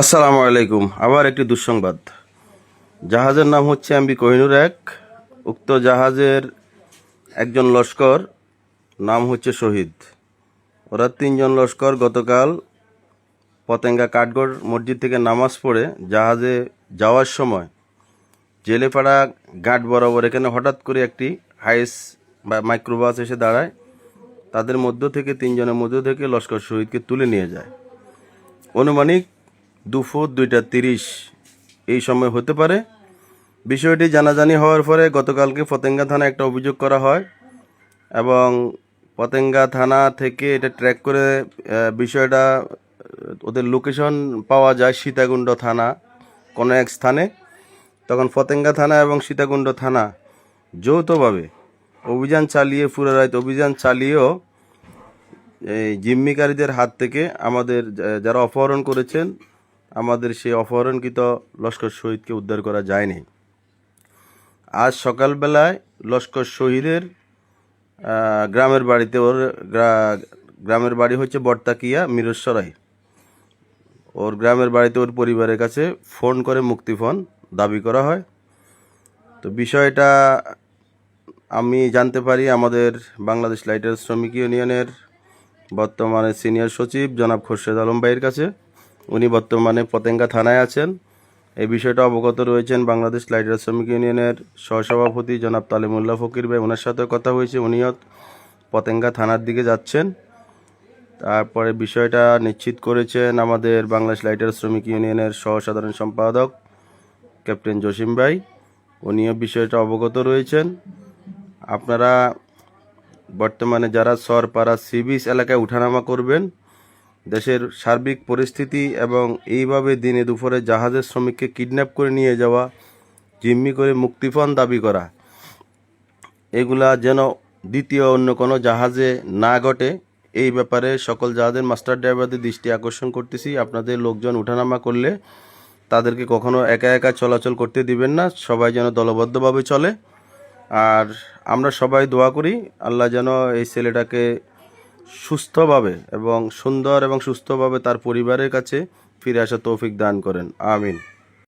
আসসালামু আলাইকুম, আবার একটি দুঃসংবাদ। জাহাজের নাম হচ্ছে এমবি কোহিনুর এক। উক্ত জাহাজের একজন লস্কর নাম হচ্ছে শহীদ। ওরা তিনজন লস্কর গতকাল পতেঙ্গা কাঠগড় মসজিদ থেকে নামাজ পড়ে জাহাজে যাওয়ার সময় জেলেপাড়া ঘাট বরাবর এখানে হঠাৎ করে একটি হাইস বা মাইক্রোবাস এসে দাঁড়ায়। তাদের মধ্য থেকে, তিনজনের মধ্য থেকে লস্কর শহীদকে তুলে নিয়ে যায়। অনুমানিক দুপুর দুইটা তিরিশ। এই সময় হতে পারে। বিষয়টি জানাজানি হওয়ার পরে গতকালকে ফতেঙ্গা থানায় একটা অভিযোগ করা হয় এবং পতেঙ্গা থানা থেকে এটা ট্র্যাক করে বিষয়টা, ওদের লোকেশন পাওয়া যায় সীতাকুণ্ড থানা, কোনো এক স্থানে। তখন ফতেঙ্গা থানা এবং সীতাকুণ্ড থানা যৌথভাবে অভিযান চালিয়ে পুরো রাত অভিযান চালিয়েও এই জিম্মিকারীদের হাত থেকে আমাদের যারা অপহরণ করেছেন আমাদের সেই অপহরণকৃত লস্কর শহীদকে উদ্ধার করা যায়নি। আজ সকালবেলায় লস্কর শহীদের গ্রামের বাড়িতে ওর গ্রামের বাড়ি হচ্ছে বর্তাকিয়া মিরসরাই। ওর গ্রামের বাড়িতে ওর পরিবারের কাছে ফোন করে মুক্তিপণ দাবি করা হয়। তো বিষয়টা আমি জানতে পারি আমাদের বাংলাদেশ লাইটার শ্রমিক ইউনিয়নের বর্তমানে সিনিয়র সচিব জনাব খোরশেদ আলম ভাইয়ের কাছে। উনি বর্তমানে পতেঙ্গা থানায় আছেন। এই বিষয়টা অবগত রয়েছেন বাংলাদেশ লাইটার শ্রমিক ইউনিয়নের সহসভাপতি জনাব তালিমুল্লাহ ফকির ভাই। ওনার সাথে কথা হয়েছে, উনিও পতেঙ্গা থানার দিকে যাচ্ছেন। তারপরে বিষয়টা নিশ্চিত করেছেন আমাদের বাংলাদেশ লাইটার শ্রমিক ইউনিয়নের সহসাধারণ সম্পাদক ক্যাপ্টেন জসিম ভাই। উনিও বিষয়টা অবগত রয়েছেন। আপনারা বর্তমানে যারা সরপাড়া সি বিচ এলাকায় উঠানামা করবেন দেশের সার্বিক পরিস্থিতি এবং এইভাবে দিনে দুপুরে জাহাজের শ্রমিককে কিডন্যাপ করে নিয়ে যাওয়া, জিম্মি করে মুক্তিপণ দাবি করা, এগুলা যেন দ্বিতীয় অন্য কোনো জাহাজে না ঘটে, এই ব্যাপারে সকল জাহাজের মাস্টার ড্রাইভারদের দৃষ্টি আকর্ষণ করতেছি। আপনাদের লোকজন উঠানামা করলে তাদেরকে কখনো একা একা চলাচল করতে দিবেন না, সবাই যেন দলবদ্ধভাবে চলে। আর আমরা সবাই দোয়া করি, আল্লাহ যেন এই ছেলেটাকে সুস্থভাবে এবং সুন্দর এবং সুস্থভাবে তার পরিবারের কাছে ফিরে আসা তৌফিক দান করেন। আমিন।